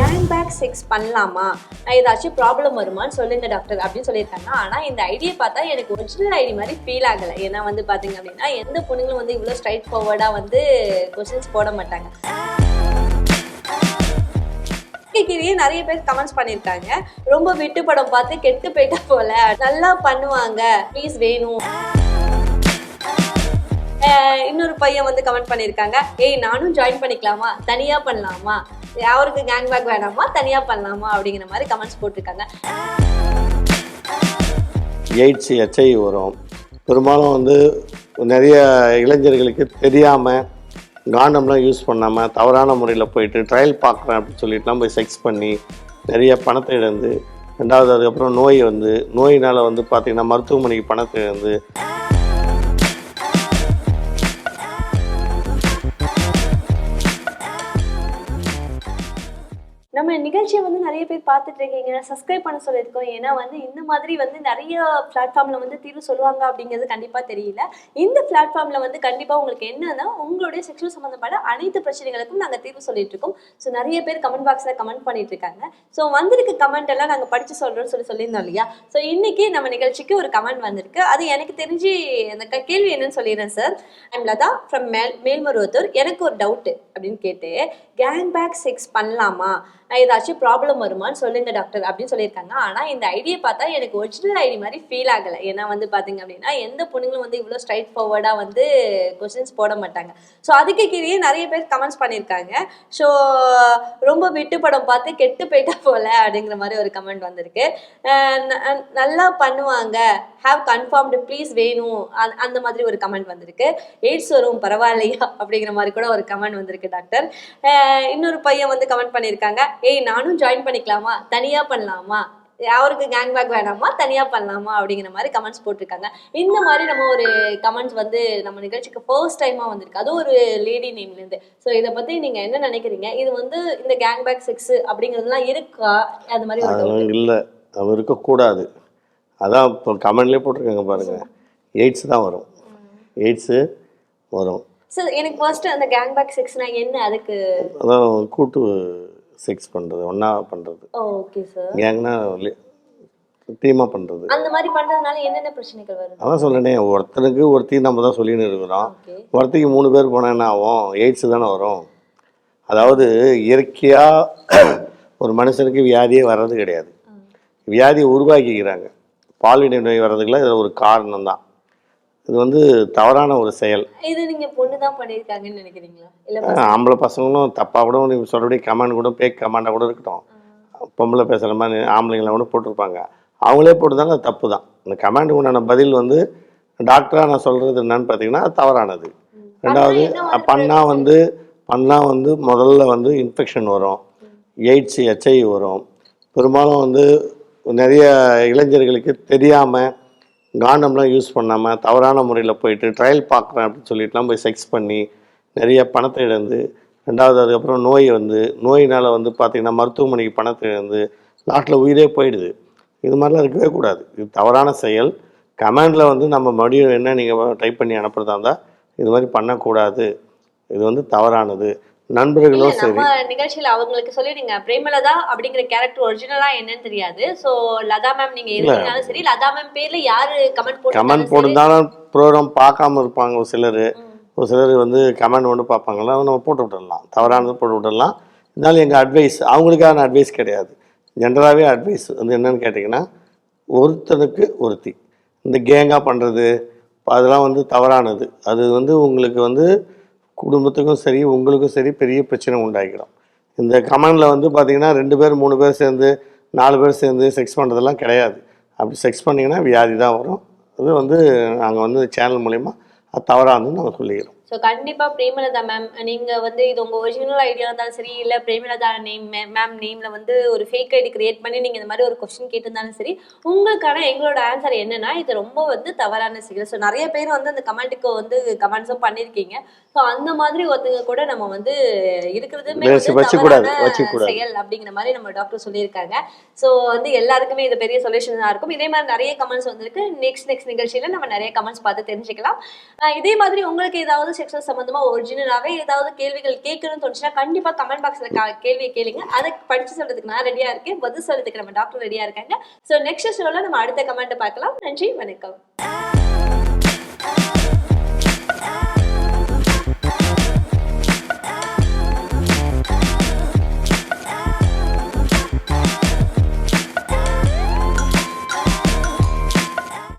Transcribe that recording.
Gang back sex பண்ணலாமா? நான் ஏதாச்சும் ப்ராப்ளம் வருமான்னு சொல்லுங்க டாக்டர் அப்படின்னு சொல்லியிருக்காங்க. ஆனால் இந்த ஐடியை பார்த்தா எனக்கு ஒரிஜினல் ஐடி மாதிரி ஃபீல் ஆகலை. ஏன்னா வந்து பார்த்தீங்க அப்படின்னா எந்த பொண்ணுங்களும் வந்து இவ்வளோ ஸ்ட்ரைட் ஃபார்வர்டாக வந்து கொஸ்டின்ஸ் போட மாட்டாங்க. கீழே நிறைய பேர் கமெண்ட்ஸ் பண்ணியிருக்காங்க. ரொம்ப விட்டு படம் பார்த்து கெட்டு போயிட்டா போல. நல்லா பண்ணுவாங்க. ப்ளீஸ் வேணும். இன்னொரு பையன் வந்து கமெண்ட் பண்ணியிருக்காங்க. ஏய் நானும் ஜாயின் பண்ணிக்கலாமா? தனியாக பண்ணலாமா? அவருக்கு கேங் பேக் வேணாமா தனியாக பண்ணலாமா அப்படிங்கிற மாதிரி கமெண்ட்ஸ் போட்டிருக்காங்க. எய்ட்ஸ் எச்ஐ வரும். பெரும்பாலும் வந்து நிறைய இளைஞர்களுக்கு தெரியாமல் காண்டம்லாம் யூஸ் பண்ணாமல் தவறான முறையில் போயிட்டு ட்ரையல் பார்க்குறேன் அப்படின்னு சொல்லிட்டுலாம் போய் செக்ஸ் பண்ணி நிறைய பணத்தை இழந்து ரெண்டாவது அதுக்கப்புறம் நோய் வந்து நோயினால் வந்து பார்த்திங்கன்னா மருத்துவமனைக்கு பணத்தை இழந்து நம்ம நிகழ்ச்சியை வந்து நிறைய பேர் பார்த்துட்டு இருக்கீங்க. சப்ஸ்கிரைப் பண்ண சொல்லியிருக்கோம். ஏன்னா வந்து இந்த மாதிரி வந்து நிறைய பிளாட்ஃபார்ம்ல வந்து தீர்வு சொல்லுவாங்க அப்படிங்கிறது கண்டிப்பாக தெரியல. இந்த பிளாட்ஃபார்ம்ல வந்து கண்டிப்பாக உங்களுக்கு என்னன்னா உங்களுடைய செக்ஷுவல் சம்மந்தப்பட்ட அனைத்து பிரச்சனைகளுக்கும் நாங்கள் தீர்வு சொல்லிட்டு இருக்கோம். ஸோ நிறைய பேர் கமெண்ட் பாக்ஸில் கமெண்ட் பண்ணிட்டு இருக்காங்க. ஸோ வந்திருக்க கமெண்ட் எல்லாம் நாங்கள் படிச்சு சொல்றோம்னு சொல்லி சொல்லியிருந்தோம் இல்லையா? ஸோ இன்னைக்கு நம்ம நிகழ்ச்சிக்கு ஒரு கமெண்ட் வந்திருக்கு. அது எனக்கு தெரிஞ்சு அந்த க- கேள்வி என்னன்னு சொல்லிடுறேன் சார் ஐம் லதா ஃப்ரம் மேல் மேல்மருவத்தூர். எனக்கு ஒரு டவுட்டு அப்படின்னு கேட்டு கேங் பேக் செக்ஸ் பண்ணலாமா? நான் ஏதாச்சும் ப்ராப்ளம் வருமான்னு சொல்லுங்க டாக்டர் அப்படின்னு சொல்லியிருக்காங்க. ஆனால் இந்த ஐடியை பார்த்தா எனக்கு ஒரிஜினல் ஐடி மாதிரி ஃபீல் ஆகலை. ஏன்னா வந்து பார்த்தீங்க அப்படின்னா எந்த பொண்ணுங்களும் வந்து இவ்வளோ ஸ்ட்ரைட் ஃபார்வர்டாக வந்து கொஸ்டின்ஸ் போட மாட்டாங்க. ஸோ அதுக்கு கீழே நிறைய பேர் கமெண்ட்ஸ் பண்ணியிருக்காங்க. ஸோ ரொம்ப விட்டு படம் பார்த்து கெட்டு போயிட்டா போல அப்படிங்கிற மாதிரி ஒரு கமெண்ட் வந்திருக்கு. ந- நல்லா பண்ணுவாங்க. ஹாவ் கன்ஃபார்ம்டு ப்ளீஸ் வேணும். அந்த- அந்த மாதிரி ஒரு கமெண்ட் வந்திருக்கு. எய்ட்ஸ் வரும் பரவாயில்லையா? அப்படிங்கிற மாதிரி கூட ஒரு கமெண்ட் வந்திருக்கு டாக்டர் இன்னொரு பையன் வந்து கமெண்ட் பண்ணியிருக்காங்க ஏய் நானும் ஜாயின் பண்ணிக்கலாமா? தனியா பண்ணலாமா? அவருக்கு கேங் பேக் வேணாமா? தனியா பண்ணலாமா? அப்படிங்கிற மாதிரி கமெண்ட்ஸ் போட்டிருக்காங்க. இந்த மாதிரி நம்ம ஒரு கமெண்ட்ஸ் வந்து நம்ம நிகழ்ச்சிக்கு ஃபர்ஸ்ட் டைமா வந்திருக்கு. அதுவும் ஒரு லேடி நேம்ல இருந்து. ஸோ இதை பத்தி நீங்க என்ன நினைக்கிறீங்க? இது வந்து இந்த கேங் பேக் செக்ஸ் அப்படிங்கிறதுலாம் இருக்கா? அது மாதிரி இல்லை. அது இருக்கக்கூடாது. அதான் இப்போ கமெண்ட்லேயே போட்டிருக்காங்க பாருங்கள் எய்ட்ஸ் தான் வரும். எய்ட்ஸு வரும். சார் எனக்கு ஃபர்ஸ்ட் அந்த கேங் பேக் செக்ஸ்னா என்ன? அதுக்கு அதான் கூட்டு செக்ஸ் பண்ணுறது ஒன்றா பண்ணுறது ஓகே சார் கேங்னா டீமாக பண்ணுறது அந்த மாதிரி பண்றதுனால என்னென்ன பிரச்சனைகள் வருது? அதான் சொல்லேனே ஒருத்தனுக்கு ஒருத்தி நம்ம தான் சொல்லின்னு இருக்கிறோம். ஒருத்திக்கு மூணு பேர் போனால் என்ன ஆகும்? எய்ட்ஸ் தானே வரும். அதாவது இயற்கையாக ஒரு மனுஷனுக்கு வியாதியே வர்றது கிடையாது. வியாதியை உருவாக்கிக்கிறாங்க. பால்வினை நோய் வர்றதுக்குலாம் இது ஒரு காரணம் தான் இது வந்து தவறான ஒரு செயல். இது நீங்க பொண்ணு தான் பண்ணிருக்காங்கன்னு நினைக்கிறீங்களா? இல்ல ஆம்பளை பசங்களும் தப்பாக கூட நீ சொல்கிறபடி கமெண்ட் கூட பேக் கமெண்டாக கூட இருக்கட்டும். பொம்பளை பேசுகிற மாதிரி ஆம்பளைங்களை கூட போட்டிருப்பாங்க. அவங்களே போட்டுதாங்க அது தப்பு தான். இந்த கமெண்ட் உண்டான பதில் வந்து டாக்டராக நான் சொல்கிறது என்னன்னு பார்த்தீங்கன்னா அது தவறானது. ரெண்டாவது பண்ணால் வந்து பண்ணால் வந்து முதல்ல வந்து இன்ஃபெக்ஷன் வரும். எய்ட்ஸ் எச்ஐ வரும். பெரும்பாலும் வந்து நிறைய இளைஞர்களுக்கு தெரியாமல் காண்டம்லாம் யூஸ் பண்ணாமல் தவறான முறையில் போயிட்டு ட்ரையல் பார்க்குறேன் அப்படின்னு சொல்லிட்டுலாம் போய் செக்ஸ் பண்ணி நிறைய பணத்தை இழந்து ரெண்டாவது அதுக்கப்புறம் நோய் வந்து நோயினால் வந்து பார்த்திங்கன்னா மருத்துவமனைக்கு பணத்தை இழந்து நாட்டில் உயிரே போயிடுது. இது மாதிரிலாம் இருக்கவே கூடாது. இது தவறான செயல். கமெண்டில் வந்து நம்ம மறுபடியும் என்ன நீங்கள் டைப் பண்ணி அனுப்புறதா இருந்தால் இது மாதிரி பண்ணக்கூடாது. இது வந்து தவறானது. சரி. நம்ம நிகழ்ச்சியில அவங்களுக்கு சொல்லிடுங்க. பிரேமலதா அப்படிங்கிற கேரக்டர் ஒரிஜினலா என்னன்னு தெரியாது. சோ லதா மேம் நீங்க இருக்கீங்கனாலும் சரி லதா மேம் பேர்ல யாரு கமெண்ட் போட்டு கமெண்ட் போட்டிருந்தாலும் ப்ரோக்ராம் பார்க்காம இருப்பாங்க ஒரு சிலர். ஒரு சிலர் வந்து கமெண்ட் ஒன்று பார்ப்பாங்களா நம்ம போட்டு விட்டுடலாம் தவறானது போட்டு விட்டுடலாம் இருந்தாலும் எங்கள் அட்வைஸ் அவங்களுக்கான அட்வைஸ் கிடையாது. ஜென்ரலாகவே அட்வைஸ் வந்து என்னன்னு கேட்டிங்கன்னா ஒருத்தனுக்கு ஒருத்தி. இந்த கேங்காக பண்ணுறது அதெல்லாம் வந்து தவறானது. அது வந்து உங்களுக்கு வந்து குடும்பத்துக்கும் சரி உங்களுக்கும் சரி பெரிய பிரச்சனை உண்டாகிடும். இந்த கமெண்டில் வந்து பார்த்திங்கன்னா ரெண்டு பேர் மூணு பேர் சேர்ந்து நாலு பேர் சேர்ந்து செக்ஸ் பண்ணுறதெல்லாம் கிடையாது. அப்படி செக்ஸ் பண்ணிங்கன்னா வியாதி தான் வரும். அது வந்து நாங்கள் வந்து சேனல் மூலிமா அது வந்து நாங்கள் சொல்லிக்கிறோம். ஸோ கண்டிப்பா பிரேமலதா மேம் நீங்க வந்து இது உங்க ஒரிஜினல் ஐடியா இருந்தாலும் சரி இல்ல பிரேமலதா நேம் மேம் நேம்ல வந்து ஒரு ஃபேக் ஐடி கிரியேட் பண்ணி நீங்க இந்த மாதிரி ஒரு கொஸ்டின் கேட்டிருந்தாலும் சரி உங்களுக்கான எங்களோட ஆன்சர் என்னன்னா இது ரொம்ப வந்து தவறான செயல் ஸோ நிறைய பேர் வந்து அந்த கமெண்ட்டுக்கு வந்து கமெண்ட்ஸும் பண்ணிருக்கீங்க ஸோ அந்த மாதிரி ஒருத்தங்க கூட நம்ம வந்து இருக்கிறதுமே. செயல் அப்படிங்கிற மாதிரி நம்ம டாக்டர் சொல்லியிருக்காங்க. ஸோ வந்து எல்லாருக்குமே இது பெரிய சொல்யூஷனாக இருக்கும். இதே மாதிரி நிறைய கமெண்ட்ஸ் வந்திருக்கு. நெக்ஸ்ட் நெக்ஸ்ட் நிகழ்ச்சியில நம்ம நிறைய கமெண்ட்ஸ் பார்த்து தெரிஞ்சுக்கலாம். இதே மாதிரி உங்களுக்கு ஏதாவது செக்ஷன் சம்பந்தமா ஒரிஜினலாவே ஏதாவது கேள்விகள் கேட்கணும்னு தோணுச்சுன்னா கண்டிப்பா கமெண்ட் பாக்ஸ்ல கேள்வியை கேளுங்க. அதை படிச்சு சொல்றதுக்கு நான் ரெடியா இருக்கேன். பதில் சொல்றதுக்கு நம்ம டாக்டர் ரெடியா இருக்காங்க. ஸோ நெக்ஸ்ட் ஷோல நம்ம அடுத்த கமெண்ட் பார்க்கலாம். நன்றி வணக்கம்.